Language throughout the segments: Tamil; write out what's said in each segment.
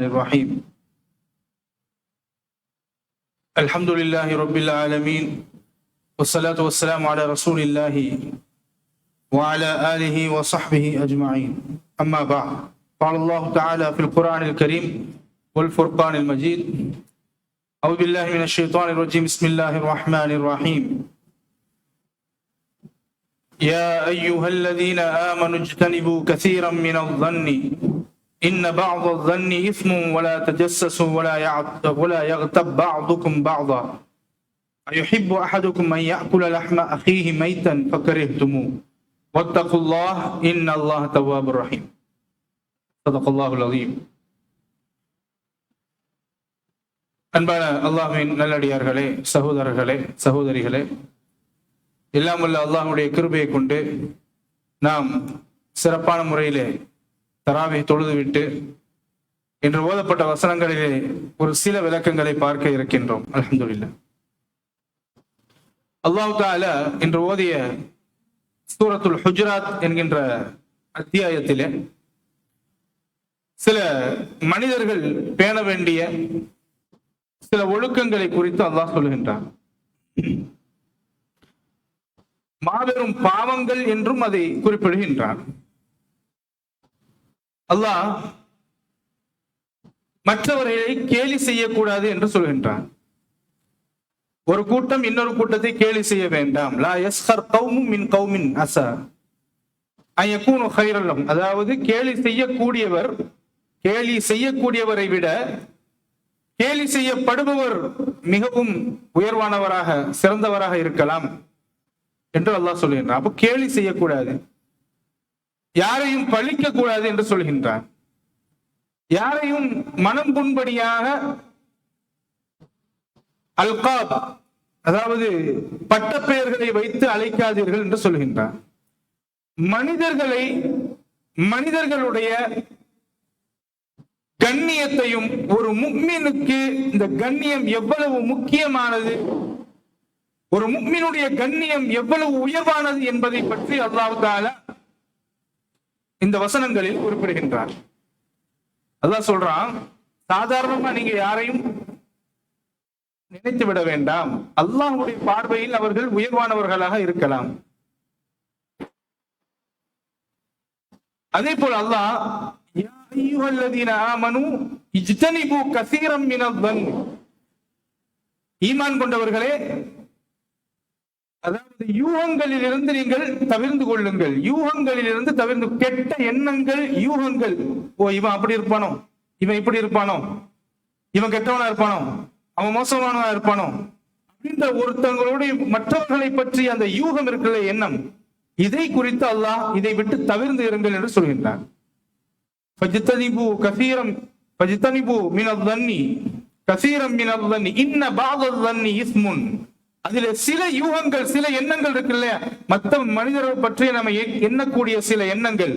الرحيم. الحمد لله رب العالمين والصلاة والسلام على رسول الله وعلى آله وصحبه أجمعين. أما بعد قال الله تعالى في القرآن الكريم والفرقان المجيد أعوذ بالله من الشيطان الرجيم بسم الله الرحمن الرحيم. يا أيها الذين آمنوا اجتنبوا كثيرا من الظن إن بعض الظن إثم ولا تجسسوا ولا يعت- ولا يغتب بعضكم بعضا أيحب أحدكم أن يأكل لحم أخيه ميتا فكرهتموه واتقوا الله إن الله تواب رحيم صدق الله العظيم அன்பான அல்லாஹ்வின் நல்லடியார்களே சகோதரர்களே சகோதரிகளே எல்லாம் வல்ல அல்லாஹ்வுடைய கிருபையை கொண்டு நாம் சிறப்பான முறையிலே தராவை தொழுதுவிட்டு இன்று ஓதப்பட்ட வசனங்களிலே ஒரு சில விளக்கங்களை பார்க்க இருக்கின்றோம். அல்ஹம்துலில்லாஹ். அல்லாஹு தால இன்று ஓதிய சூரத்துல் ஹுஜராத் என்கின்ற அத்தியாயத்திலே சில மனிதர்கள் பேண வேண்டிய சில ஒழுக்கங்களை குறித்து அல்லாஹ் சொல்லுகின்றார் மாபெரும் பாவங்கள் என்றும் அதை குறிப்பிடுகின்றான். அல்லாஹ் மற்றவர்களை கேலி செய்யக்கூடாது என்று சொல்கின்றான். ஒரு கூட்டம் இன்னொரு கூட்டத்தை கேலி செய்ய வேண்டாம். லா எஸ்ஹர் கௌமும் மின் கௌமின் அசா. அயக்கூனு ஹைரல்லம் அதாவது கேலி செய்யக்கூடியவர் கேலி செய்யக்கூடியவரை விட கேலி செய்யப்படுபவர் மிகவும் உயர்வானவராக சிறந்தவராக இருக்கலாம் என்று அல்லாஹ் சொல்லுகின்றான் அப்போ கேலி செய்யக்கூடாது. யாரையும் பழிக்க கூடாது என்று சொல்கின்றார் யாரையும் மனம் புண்படியாக அல்காப் அதாவது பட்டப்பெயர்களை வைத்து அழைக்காதீர்கள் என்று சொல்கின்றார் மனிதர்களை மனிதர்களுடைய கண்ணியத்தையும் ஒரு முக்மீனுக்கு இந்த கண்ணியம் எவ்வளவு முக்கியமானது ஒரு முக்மீனுடைய கண்ணியம் எவ்வளவு உயர்வானது என்பதை பற்றி அல்லாஹ் இந்த வசனங்களில் குறிப்பிடுகின்றார். அதான் சொல்றான் சாதாரணமா நீங்க யாரையும் நினைத்து விட வேண்டாம். அல்லாஹுடைய பார்வையில் அவர்கள் உயர்வானவர்களாக இருக்கலாம். அதே போல் அல்லாஹ் ஈமான் கொண்டவர்களே யூகங்களில் இருந்து நீங்கள் தவிர்ந்து கொள்ளுங்கள். யூகங்களில் இருந்து தவிர்ந்து கெட்ட எண்ணங்கள் யூகங்கள். ஓ இவன் அப்படி இருப்பானோ? இவன் இப்படி இருப்பானோ? இவன் கெட்டவனா இருப்பானோ? அவன் மோசமானவனா இருப்பானோ? அப்படின்ற ஒருத்தங்களுடைய மற்றவர்களை பற்றி அந்த யூகம் இருக்கிற எண்ணம். இதை குறித்து அல்லாஹ் இதை விட்டு தவிர்ந்து இருங்கள் என்று சொல்கின்றார் ஃபஜ்தனிபு கசீரம் ஃபஜ்தனிபு மினல் தன்னி கசீரம் மினல் தன்னி. இன்ன பாதல் தன்னி இஸ்முன். அதுல சில யூகங்கள் சில எண்ணங்கள் இருக்குல்ல மத்த மனிதர்கள் பற்றி நம்ம எண்ணக்கூடிய சில எண்ணங்கள்.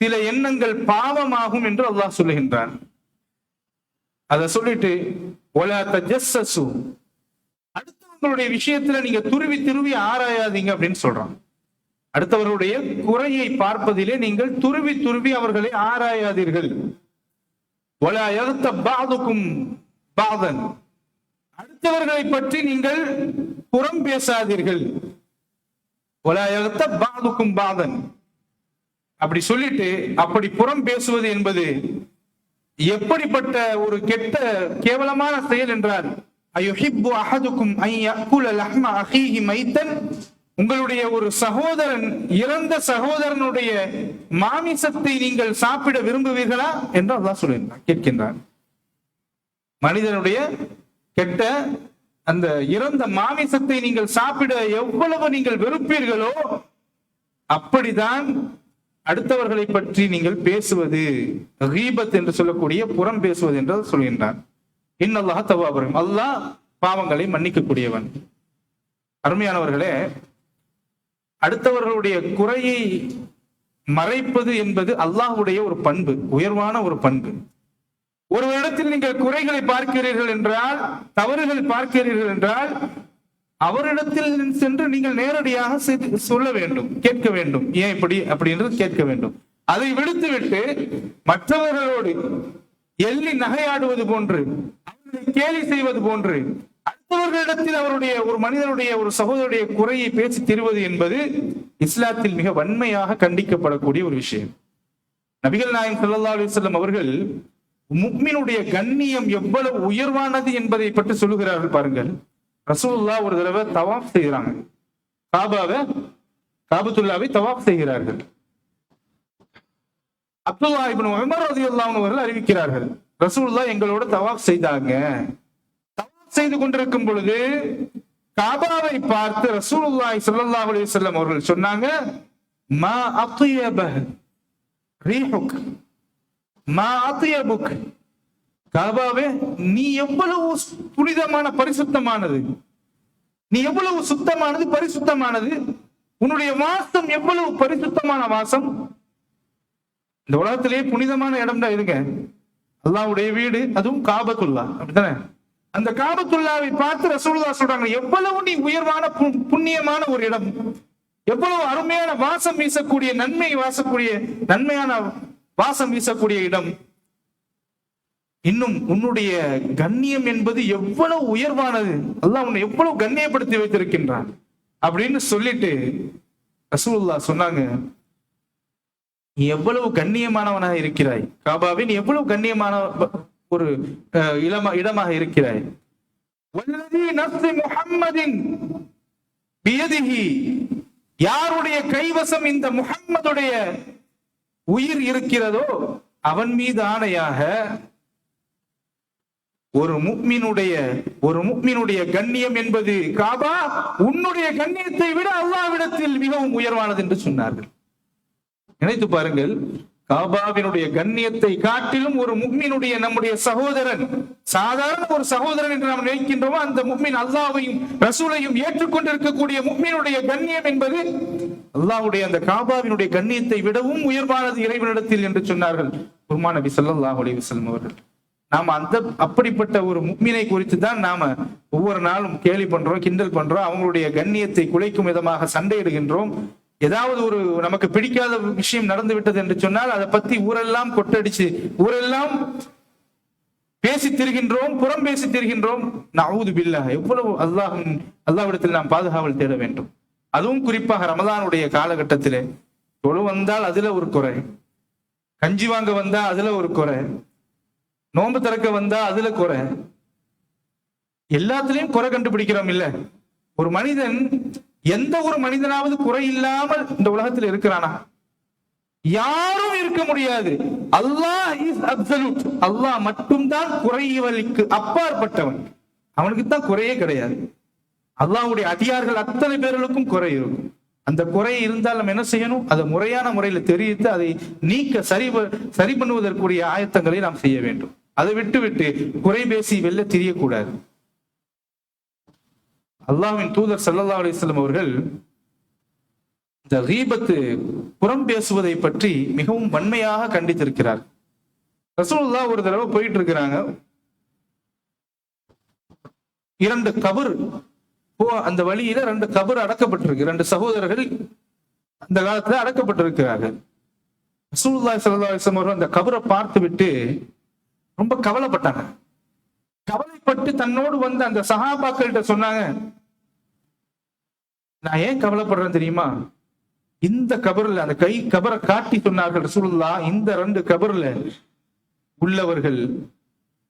சில எண்ணங்கள் பாவமாகும் என்று அல்லாஹ் சொல்லுகின்றான். அத சொல்லிட்டு அடுத்தவங்களுடைய விஷயத்துல நீங்க துருவி துருவி ஆராயாதீங்க அப்படின்னு சொல்றான். அடுத்தவர்களுடைய குறையை பார்ப்பதிலே நீங்கள் துருவி துருவி அவர்களை ஆராயாதீர்கள். ஒலா யகுத்த பாதுக்கும் பாதன். அடுத்தவர்களை பற்றி நீங்கள் புறம் பேசாதீர்கள். உலகத்தை பாதுக்கும் பாதன். அப்படி சொல்லிட்டு அப்படி புறம் பேசுவது என்பது எப்படிப்பட்ட ஒரு கெட்ட கேவலமான செயல் என்றால் அயுஹிப்பு அஹதுக்கும் ஐ அஹீஹி மைத்தன். உங்களுடைய ஒரு சகோதரன் இறந்த சகோதரனுடைய மாமிசத்தை நீங்கள் சாப்பிட விரும்புவீர்களா? என்று அதான் சொல்லியிருந்தான் கேட்கின்றார் மனிதனுடைய கெட்ட அந்த இறந்த மாமிசத்தை நீங்கள் சாப்பிட எவ்வளவு நீங்கள் வெறுப்பீர்களோ அப்படிதான் அடுத்தவர்களை பற்றி நீங்கள் பேசுவது. ரீபத் என்று சொல்லக்கூடிய புறம் பேசுவது என்று சொல்கின்றார். இன்னல்லாஹ் தவாபுரம் அல்லாஹ் பாவங்களை மன்னிக்கக்கூடியவன். அருமையானவர்களே அடுத்தவர்களுடைய குறையை மறைப்பது என்பது அல்லாஹ்வுடைய ஒரு பண்பு உயர்வான ஒரு பண்பு. ஒரு இடத்தில் நீங்கள் குறைகளை பார்க்கிறீர்கள் என்றால் தவறுகள் பார்க்கிறீர்கள் என்றால் அவரிடத்தில் சென்று நீங்கள் நேரடியாக சொல்ல வேண்டும் கேட்க வேண்டும். ஏன் இப்படி? அப்படி என்று கேட்க வேண்டும். அதை விடுத்துவிட்டு மற்றவர்களோடு எள்ளி நகையாடுவது போன்று அவர்களை கேலி செய்வது போன்று அடுத்தவர்களிடத்தில் அவருடைய ஒரு மனிதனுடைய ஒரு சகோதரருடைய குறையை பேசி தருவது என்பது இஸ்லாத்தில் மிக வன்மையாக கண்டிக்கப்படக்கூடிய ஒரு விஷயம். நபிகள் நாயகம் ஸல்லல்லாஹு அலைஹி அவர்கள் முக்மினுடைய கண்ணியம் எவ்வளவு உயர்வானது என்பதை பற்றி சொல்லுகிறார்கள் பாருங்கள். ரசூல்லா ஒரு தடவை தவாப் செய்கிறாங்க. காபாவை காபத்துல்லாவை தவாப் செய்கிறார்கள். அப்துல்லா இப்னு உமர் அவர்கள் அறிவிக்கிறார்கள் ரசூல்லா எங்களோட தவாப் செய்தாங்க. தவாப் செய்து கொண்டிருக்கும் பொழுது காபாவை பார்த்து ரசூலுல்லாஹி சொல்லல்லா அலி செல்லம் அவர்கள் சொன்னாங்க மா அத்யப ரீஹுக். மா புக் காபாவே நீ எவ்வளவு புனிதமான பரிசுத்தமானது. நீ எவ்வளவு சுத்தமானது பரிசுத்தமானது. உன்னுடைய வாசம் எவ்வளவு பரிசுத்தமான வாசம். இந்த உலகத்திலேயே புனிதமான இடம் தான் இருங்க அல்லாவுடைய வீடு அதுவும் காபத்துல்லா. அப்படித்தானே? அந்த காபத்துல்லாவை பார்த்து ரசூல்லா சொல்றாங்க எவ்வளவு நீ உயர்வான பு- புண்ணியமான ஒரு இடம். எவ்வளவு அருமையான வாசம் வீசக்கூடிய நன்மை வாசக்கூடிய நன்மையான வாசம் வீசக்கூடிய இடம். இன்னும் உன்னுடைய கண்ணியம் என்பது எவ்வளவு உயர்வானது. அல்லாஹ் உன்னை எவ்வளவு கண்ணியப்படுத்தி வைத்திருக்கின்றான். அப்படின்னு சொல்லிட்டு ரசூல்லா சொன்னாங்க. நீ எவ்வளவு கண்ணியமானவனாக இருக்கிறாய். காபாவே நீ எவ்வளவு கண்ணியமான ஒரு அஹ், இடமாக இருக்கிறாய். முகம்மதின் பியதிஹி. யாருடைய கைவசம் இந்த முகம்மதுடைய உயிர் இருக்கிறதோ அவன் மீது ஆணையாக ஒரு முக்மினுடைய ஒரு முக்மினுடைய கண்ணியம் என்பது காபா உன்னுடைய கண்ணியத்தை விட அல்லாவிடத்தில் மிகவும் உயர்வானது என்று சொன்னார்கள். நினைத்து பாருங்கள் காபாவினுடைய கண்ணியத்தை காட்டிலும் ஒரு முக்மினுடைய நம்முடைய சகோதரன் சாதாரண ஒரு சகோதரன் என்று நாம் நினைக்கின்றோமோ அந்த முக்மின் அல்லாவையும் ரசூலையும் ஏற்றுக்கொண்டிருக்கக்கூடிய முக்மினுடைய கண்ணியம் என்பது அல்லாவுடைய அந்த காபாவினுடைய கண்ணியத்தை விடவும் உயர்வானது இறைவனிடத்தில் என்று சொன்னார்கள். குருமான நபி ஸல்லல்லாஹு அலைஹி அவர்கள். நாம அந்த அப்படிப்பட்ட ஒரு முக்மினை குறித்து தான் நாம ஒவ்வொரு நாளும் கேலி பண்றோம் கிண்டல் பண்றோம் அவங்களுடைய கண்ணியத்தை குலைக்கும் விதமாக சண்டையிடுகின்றோம். ஏதாவது ஒரு நமக்கு பிடிக்காத விஷயம் நடந்து விட்டது என்று சொன்னால் அதை பத்தி ஊரெல்லாம் கொட்டடிச்சு ஊரெல்லாம் பேசி திரிகின்றோம் புறம் பேசி திரிகின்றோம். நான் பில்லா எவ்வளவு அல்லாஹ் அல்லாவிடத்தில் நாம் பாதுகாவல் தேட வேண்டும். அதுவும் குறிப்பாக ரமதானுடைய காலகட்டத்திலே. தொழு வந்தால் அதுல ஒரு குறை. கஞ்சி வாங்க வந்தா அதுல ஒரு குறை. நோன்பு திறக்க வந்தா அதுல குறை. எல்லாத்துலயும் குறை கண்டுபிடிக்கிறோம் இல்ல. ஒரு மனிதன் எந்த ஒரு மனிதனாவது குறை இல்லாமல் இந்த உலகத்தில் இருக்கிறானா? யாரும் இருக்க முடியாது. அல்லாஹ் இஸ் அப்சல்யூட் அல்லாஹ் மட்டும்தான் குறைவலிக்கு அப்பாற்பட்டவன். அவனுக்கு தான் குறையே கிடையாது. அல்லாவுடைய அதிகாரிகள் அத்தனை பேர்களுக்கும் குறை இருக்கும். அந்த குறை இருந்தால் நம்ம என்ன செய்யணும்? அதை முறையான முறையில தெரிவித்து அதை நீக்க சரி ப- சரி பண்ணுவதற்குரிய ஆயத்தங்களை நாம் செய்ய வேண்டும். அதை விட்டு விட்டு குறை பேசி வெளில தெரியக்கூடாது. அல்லாஹ்வின் தூதர் சல்லல்லா அலிஸ்லம் அவர்கள் இந்த ரீபத்து புறம் பேசுவதை பற்றி மிகவும் வன்மையாக கண்டித்திருக்கிறார். ரசூல்லா ஒரு தடவை போயிட்டு இருக்கிறாங்க. இரண்டு கபர் போ அந்த வழியில ரெண்டு கபர் அடக்கப்பட்டிருக்கு. ரெண்டு சகோதரர்கள் அந்த காலத்துல அடக்கப்பட்டிருக்கிறார்கள். ரசூலுல்லாஹி ஸல்லல்லாஹு அவர்கள் அந்த கபரை பார்த்து விட்டு ரொம்ப கவலைப்பட்டாங்க. கவலைப்பட்டு தன்னோடு வந்த அந்த சகாபாக்கள்கிட்ட சொன்னாங்க நான் ஏன் கவலைப்படுறேன் தெரியுமா? இந்த கபர்ல அந்த கை கபரை காட்டி சொன்னார்கள் ரசூலுல்லா இந்த ரெண்டு கபர்ல உள்ளவர்கள்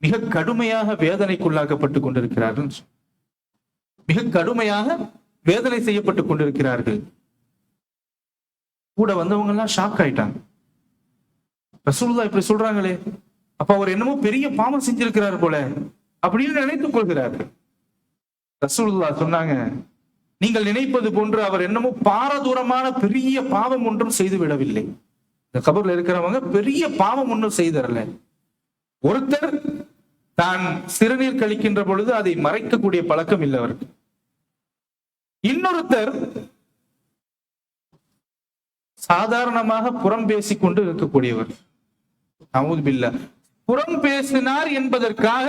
மிக கடுமையாக வேதனைக்குள்ளாக்கப்பட்டு கொண்டிருக்கிறார்கள். மிக கடுமையாக வேதனை செய்யப்பட்டு கொண்டிருக்கிறார்கள். கூட வந்தவங்க எல்லாம் ஷாக் ஆயிட்டாங்க. ரசூல்லா இப்படி சொல்றாங்களே அப்ப அவர் என்னமோ பெரிய பாவம் செஞ்சிருக்கிறார் போல அப்படின்னு நினைத்துக் கொள்கிறார் ரசூல்லா சொன்னாங்க நீங்கள் நினைப்பது போன்று அவர் என்னமோ பாரதூரமான பெரிய பாவம் ஒன்றும் செய்து விடவில்லை. இந்த கபர்ல இருக்கிறவங்க பெரிய பாவம் ஒன்றும் செய்தரல. ஒருத்தர் தான் சிறுநீர் கழிக்கின்ற பொழுது அதை மறைக்கக்கூடிய பழக்கம் இல்லை அவருக்கு. இன்னொருத்தர் சாதாரணமாக புறம் பேசிக் கொண்டு இருக்கக்கூடியவர் அவுதுபில்லா புறம் பேசினார் என்பதற்காக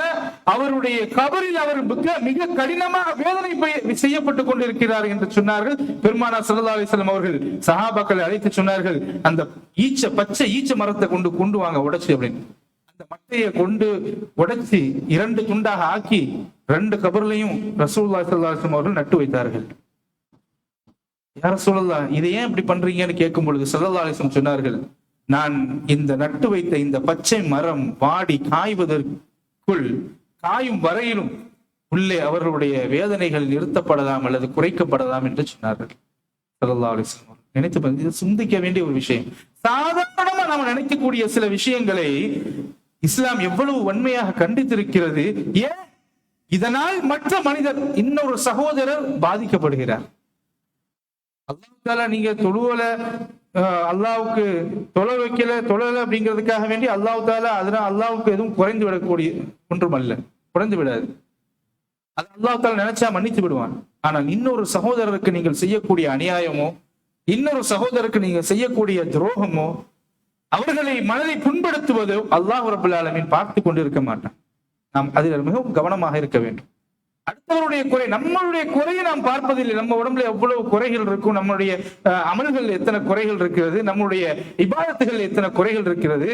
அவருடைய கபரில் அவர் மிக மிக கடினமாக வேதனை செய்யப்பட்டுக் கொண்டிருக்கிறார் என்று சொன்னார்கள். பெருமானா சல்லா அலிஸ்லாம் அவர்கள் சஹாபாக்களை அழைத்து சொன்னார்கள் அந்த ஈச்ச பச்சை ஈச்ச மரத்தை கொண்டு கொண்டு வாங்க உடைச்சு அப்படின்னு. அந்த மட்டையை கொண்டு உடைச்சி இரண்டு துண்டாக ஆக்கி ரெண்டு கபர்லையும் ரசூல்லா ஸல்லல்லாஹு அலிஸ்லாம் அவர்கள் நட்டு வைத்தார்கள். யார சொல்லலாம் இதை ஏன் இப்படி பண்றீங்கன்னு கேட்கும் பொழுது ஸல்லல்லாஹு சொன்னார்கள் நான் இந்த நட்டு வைத்த இந்த பச்சை மரம் வாடி காய்வதற்குள் காயும் வரையிலும் உள்ளே அவர்களுடைய வேதனைகள் நிறுத்தப்படலாம் அல்லது குறைக்கப்படலாம் என்று சொன்னார்கள். ஸல்லல்லாஹு அலைஹி நினைத்து இது சிந்திக்க வேண்டிய ஒரு விஷயம். சாதாரணமா நாம் நினைக்கக்கூடிய சில விஷயங்களை இஸ்லாம் எவ்வளவு வன்மையாக கண்டித்திருக்கிறது ஏன்? இதனால் மற்ற மனிதர் இன்னொரு சகோதரர் பாதிக்கப்படுகிறார். அல்லாஹால நீங்க தொழுவல அஹ், அல்லாவுக்கு தொலை வைக்கல தொழல அப்படிங்கிறதுக்காக வேண்டி அல்லாஹ் தால அதனால அல்லாவுக்கு எதுவும் குறைந்து விடக்கூடிய ஒன்றும் அல்ல குறைந்து விடாது. அது அல்லாஹ் தால நினைச்சா மன்னித்து விடுவான். ஆனால் இன்னொரு சகோதரருக்கு நீங்கள் செய்யக்கூடிய அநியாயமோ இன்னொரு சகோதரருக்கு நீங்கள் செய்யக்கூடிய துரோகமோ அவர்களை மனதை புண்படுத்துவதோ அல்லாஹ் ரபுல்லாலமின் பார்த்து பார்த்து கொண்டிருக்க மாட்டான். நாம் அதில் மிகவும் கவனமாக இருக்க வேண்டும். அடுத்தவருடைய குறை நம்மளுடைய குறையை நாம் பார்ப்பதில்லை. நம்ம உடம்புல எவ்வளவு குறைகள் இருக்கும் நம்மளுடைய அஹ், அமல்கள் எத்தனை குறைகள் இருக்கிறது நம்மளுடைய இபாதத்துகள் எத்தனை குறைகள் இருக்கிறது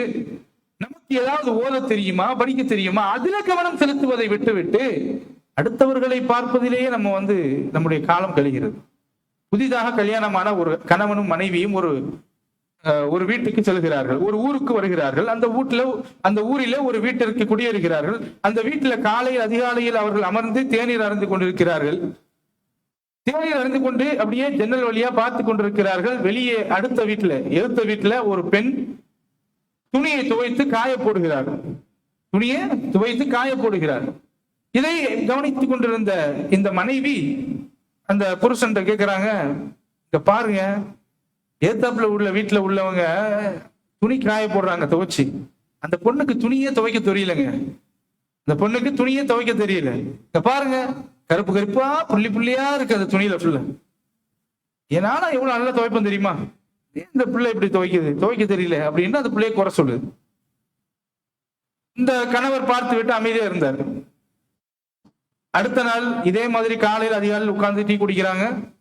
நமக்கு ஏதாவது ஓத தெரியுமா படிக்க தெரியுமா அதுல கவனம் செலுத்துவதை விட்டுவிட்டு அடுத்தவர்களை பார்ப்பதிலேயே நம்ம வந்து நம்முடைய காலம் கழிகிறது. புதிதாக கல்யாணமான ஒரு கணவனும் மனைவியும் ஒரு ஒரு வீட்டுக்கு செல்கிறார்கள் ஒரு ஊருக்கு வருகிறார்கள் அந்த வீட்டுல அந்த ஊரில ஒரு வீட்டிற்கு குடியேறுகிறார்கள் அந்த வீட்டுல காலையில் அதிகாலையில் அவர்கள் அமர்ந்து தேநீர் அறிந்து கொண்டிருக்கிறார்கள். தேநீர் அறிந்து கொண்டு அப்படியே ஜன்னல் வழியா பார்த்து கொண்டிருக்கிறார்கள். வெளியே அடுத்த வீட்டுல எதிர்த்த வீட்டுல ஒரு பெண் துணியை துவைத்து காய போடுகிறார். துணியை துவைத்து காய போடுகிறார். இதை கவனித்துக் கொண்டிருந்த இந்த மனைவி அந்த புருஷன் கேட்கிறாங்க இங்க பாருங்க ஏத்தாப்புல உள்ள வீட்டுல உள்ளவங்க துணி காய போடுறாங்க துவைச்சு. அந்த பொண்ணுக்கு துணியே துவைக்க தெரியலங்க. அந்த பொண்ணுக்கு துணியே துவைக்க தெரியல. இங்க பாருங்க கருப்பு கருப்பா புள்ளி புள்ளியா இருக்கு அந்த துணியில ஃபுல்லா என்னால எவ்வளவு நல்லா துவைப்பேன் தெரியுமா? ஏன் இந்த பிள்ளை இப்படி துவைக்குது? துவைக்க தெரியல. அப்படின்னு அந்த பிள்ளைய குறை சொல்லுது இந்த கணவர் பார்த்து விட்டு அமைதியா இருந்தார். அடுத்த நாள் இதே மாதிரி காலையில் அதிகாலையில் உட்கார்ந்து டீ குடிக்கிறாங்க.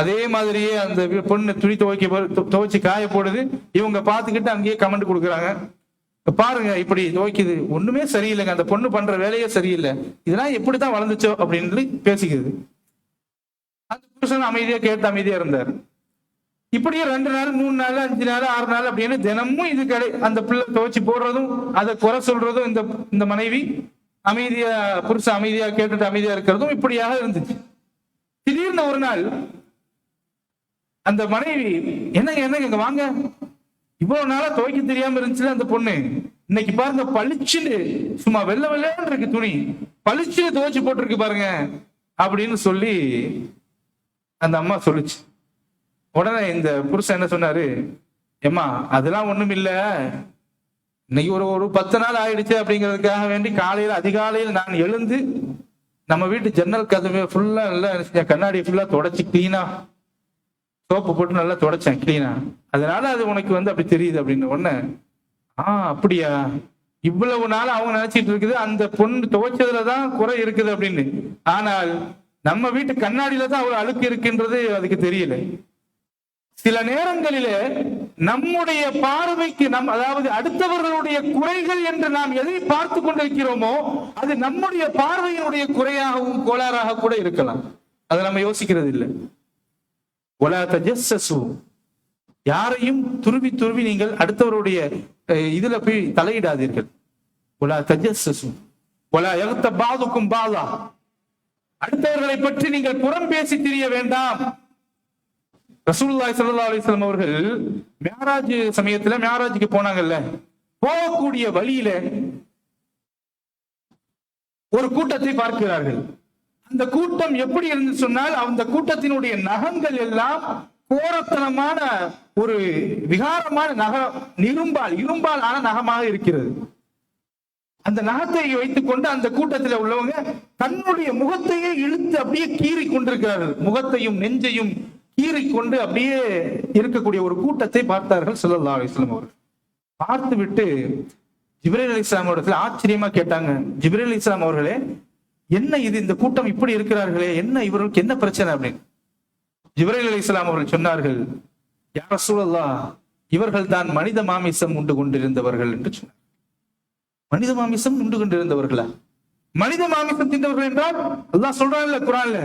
அதே மாதிரியே அந்த பொண்ணு துணி துவைக்க துவைச்சு காய போடுது. இவங்க பார்த்துக்கிட்டு அங்கேயே கமெண்ட் கொடுக்குறாங்க. பாருங்க இப்படி துவைக்குது. ஒண்ணுமே சரியில்லைங்க. அந்த பொண்ணு பண்ற வேலையே சரியில்லை. இதெல்லாம் எப்படித்தான் வளர்ந்துச்சோ அப்படின்னு பேசிக்குது. அந்த புருஷன் அமைதியா கேட்டு அமைதியா இருந்தார். இப்படியே ரெண்டு நாள் மூணு நாள் அஞ்சு நாள் ஆறு நாள் அப்படின்னு தினமும் இது கடை அந்த பிள்ளை துவைச்சு போடுறதும் அதை குறை சொல்றதும் இந்த இந்த மனைவி அமைதியா புருஷன் அமைதியா கேட்டுட்டு அமைதியா இருக்கிறதும் இப்படியாக இருந்துச்சு. திடீர்னு ஒரு நாள் அந்த மனைவி என்னங்க என்னங்க இங்க வாங்க. இவ்வளவு நாளா துவைக்க தெரியாம இருந்துச்சுல அந்த பொண்ணு. இன்னைக்கு பாருங்க பளிச்சுன்னு சும்மா வெள்ளை வெள்ளன்னு இருக்கு துணி. பளிச்சுன்னு துவைச்சு போட்டிருக்கு பாருங்க அப்படின்னு சொல்லி அந்த அம்மா சொல்லுச்சு. உடனே இந்த புருஷன் என்ன சொன்னாரு? ஏம்மா அதெல்லாம் ஒண்ணும் இல்ல. இன்னைக்கு ஒரு ஒரு பத்து நாள் ஆயிடுச்சு அப்படிங்கிறதுக்காக வேண்டி காலையில அதிகாலையில் நான் எழுந்து நம்ம வீட்டு ஜன்னல் கதவை ஃபுல்லா நல்லா கண்ணாடி ஃபுல்லா தொடச்சி கிளீனா சோப்பு போட்டு நல்லா தொடச்சேன் கிளீனா அதனால அது உனக்கு வந்து அப்படி தெரியுது அப்படின்னு உடனே ஆ அப்படியா? இவ்வளவு நாள் அவங்க நினைச்சிட்டு இருக்குது அந்த பொண்ணு துவைச்சதுலதான் குறை இருக்குது அப்படின்னு. ஆனால் நம்ம வீட்டு கண்ணாடியில தான் அவ்வளவு அழுக்கு இருக்குன்றது அதுக்கு தெரியல. சில நேரங்களிலே நம்முடைய பார்வைக்கு நம் அதாவது அடுத்தவர்களுடைய குறைகள் என்று நாம் எதை பார்த்து கொண்டிருக்கிறோமோ அது நம்முடைய பார்வையினுடைய குறையாகவும் கோளாறாக கூட இருக்கலாம். அதை நம்ம யோசிக்கிறது இல்லை ஒலா தஜஸ்ஸசு யாரையும் துருவி துருவி நீங்கள் அடுத்தவருடைய இதுல போய் தலையிடாதீர்கள். ஒலா தஜஸ்ஸசு ஒலா எகத்த பாதுக்கும் பாதா அடுத்தவர்களை பற்றி நீங்கள் புறம் பேசி திரிய வேண்டாம். ரசூல்லாய் சல்லா அலிஸ்லாம் அவர்கள் மியராஜ் சமயத்துல மியராஜுக்கு போனாங்கல்ல. போகக்கூடிய வழியில ஒரு கூட்டத்தை பார்க்கிறார்கள். அந்த கூட்டம் எப்படி இருந்து சொன்னால் அந்த கூட்டத்தினுடைய நகங்கள் எல்லாம் கோரத்தனமான ஒரு விகாரமான நகம் இரும்பால் இரும்பால் ஆன நகமாக இருக்கிறது. அந்த நகத்தை வைத்துக் கொண்டு அந்த கூட்டத்தில் உள்ளவங்க தன்னுடைய முகத்தையே இழுத்து அப்படியே கீறி கொண்டிருக்கிறார்கள். முகத்தையும் நெஞ்சையும் கீறி கொண்டு அப்படியே இருக்கக்கூடிய ஒரு கூட்டத்தை பார்த்தார்கள் சொல்லல்லா அலிஸ்லாம் அவர்கள். பார்த்து விட்டு ஜிப்ரேல் அலி இஸ்லாம் அவர்கள் ஆச்சரியமா கேட்டாங்க. ஜிப்ரேல் இஸ்லாம் அவர்களே என்ன இது இந்த கூட்டம் இப்படி இருக்கிறார்களே? என்ன இவர்களுக்கு என்ன பிரச்சனை அப்படின்னு? ஜிப்ரேல் அலி இஸ்லாம் அவர்கள் சொன்னார்கள் யார சூழல்லா இவர்கள் தான் மனித மாமிசம் உண்டு கொண்டிருந்தவர்கள் என்று சொன்னார் மனித மாமிசம் உண்டு கொண்டிருந்தவர்களா? மனித மாமிசம் தின்றவர்கள் என்றால் அல்லாஹ் சொல்றான்ல குரான்ல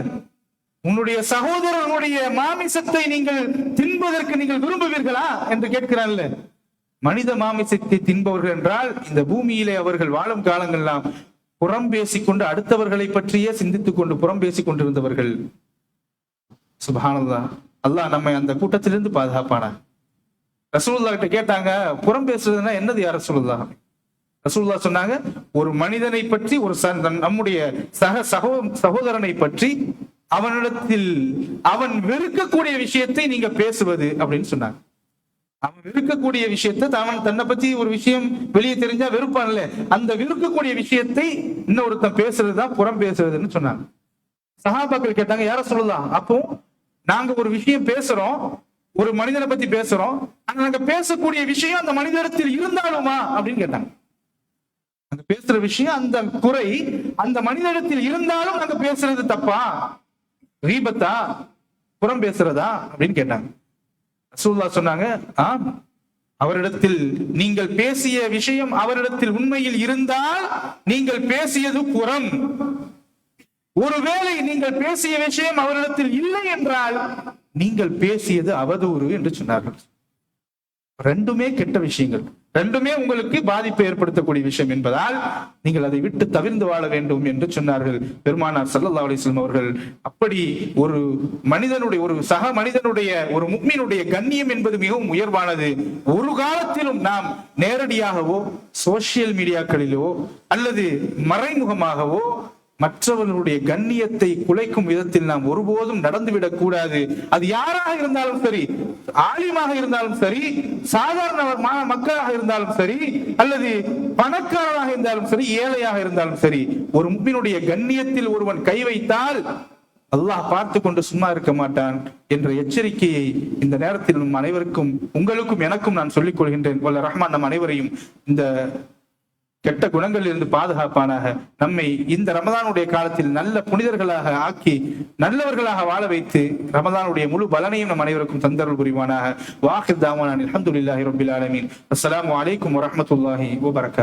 உன்னுடைய சகோதரனுடைய மாமிசத்தை நீங்கள் தின்பதற்கு நீங்கள் விரும்புவீர்களா? என்று கேட்கிறான்ல. மனித மாமிசத்தை தின்பவர்கள் என்றால் இந்த பூமியிலே அவர்கள் வாழும் காலங்கள்லாம் புறம் பேசிக்கொண்டு அடுத்தவர்களை பற்றியே சிந்தித்துக் கொண்டு புறம் பேசிக் கொண்டிருந்தவர்கள் சுபானந்தா அல்லாஹ் நம்மை அந்த கூட்டத்திலிருந்து பாதுகாப்பான? ரசூல்லா கிட்ட கேட்டாங்க புறம் பேசுறதுன்னா என்னது யார் ரசூல்லா ரசூல்லா சொன்னாங்க ஒரு மனிதனை பற்றி ஒரு நம்முடைய சக சகோ சகோதரனை பற்றி அவனிடத்தில் அவன் வெறுக்கக்கூடிய விஷயத்தை நீங்க பேசுவது அப்படின்னு சொன்னாங்க. அவன் வெறுக்கக்கூடிய விஷயத்தை தான் தன்னை பத்தி ஒரு விஷயம் வெளியே தெரிஞ்சா வெறுப்பான்ல. அந்த வெறுக்கக்கூடிய விஷயத்தை இன்னொருத்தன் பேசுறதுதான் புறம் பேசுறதுன்னு சொன்னாங்க. சகாபாக்கள் கேட்டாங்க யார சொல்லலாம் அப்போ நாங்க ஒரு விஷயம் பேசுறோம் ஒரு மனிதனை பத்தி பேசுறோம். ஆனா நாங்க பேசக்கூடிய விஷயம் அந்த மனிதனத்தில் இருந்தாலுமா? அப்படின்னு கேட்டாங்க. நாங்க பேசுற விஷயம் அந்த குறை அந்த மனிதனத்தில் இருந்தாலும் நாங்க பேசுறது தப்பா? ரீபத்தா? புறம் பேசுறதா? அப்படின்னு கேட்டாங்க. ரசூல்லா சொன்னாங்க ஆம் அவரிடத்தில் நீங்கள் பேசிய விஷயம் அவரிடத்தில் உண்மையில் இருந்தால் நீங்கள் பேசியது புறம் ஒருவேளை நீங்கள் பேசிய விஷயம் அவரிடத்தில் இல்லை என்றால் நீங்கள் பேசியது அவதூறு என்று சொன்னார்கள். ரெண்டுமே கெட்ட விஷயங்கள். ரெண்டுமே உங்களுக்கு பாதிப்பை ஏற்படுத்தக்கூடிய விஷயம் என்பதால் நீங்கள் அதை விட்டு தவிர்ந்து வாழ வேண்டும் என்று சொன்னார்கள். பெருமானார் ஸல்லல்லாஹு அலிஸ்லம் அவர்கள் அப்படி ஒரு மனிதனுடைய ஒரு சக மனிதனுடைய ஒரு முக்மீனுடைய கண்ணியம் என்பது மிகவும் உயர்வானது. ஒரு காலத்திலும் நாம் நேரடியாகவோ சோசியல் மீடியாக்களிலோ அல்லது மறைமுகமாகவோ மற்றவர்களுடைய கண்ணியத்தை குலைக்கும் விதத்தில் நாம் ஒருபோதும் நடந்துவிடக் கூடாது. அது யாராக இருந்தாலும் சரி ஆலிமாக இருந்தாலும் சரி சாதாரண மக்களாக இருந்தாலும் சரி அல்லது பணக்காரராக இருந்தாலும் சரி ஏழையாக இருந்தாலும் சரி ஒரு முப்பினுடைய கண்ணியத்தில் ஒருவன் கை வைத்தால் அல்லாஹ் பார்த்து கொண்டு சும்மா இருக்க மாட்டான் என்ற எச்சரிக்கையை இந்த நேரத்தில் நம் அனைவருக்கும் உங்களுக்கும் எனக்கும் நான் சொல்லிக் கொள்கின்றேன். வல்ல ரஹ்மான் நம் அனைவரையும் இந்த கெட்ட குணங்களில் இருந்து பாதுகாப்பானாக நம்மை இந்த ரமதானுடைய காலத்தில் நல்ல புனிதர்களாக ஆக்கி நல்லவர்களாக வாழ வைத்து ரமதானுடைய முழு பலனையும் நம் அனைவருக்கும் தந்தருள் புரிவானாக. வாஹித் தாமான் அஹமதுல்லாஹி ரப்பில் ஆலமின். அஸ்லாம் வலைக்கம் வரமத்துல்லாஹி வபரகாத்துஹு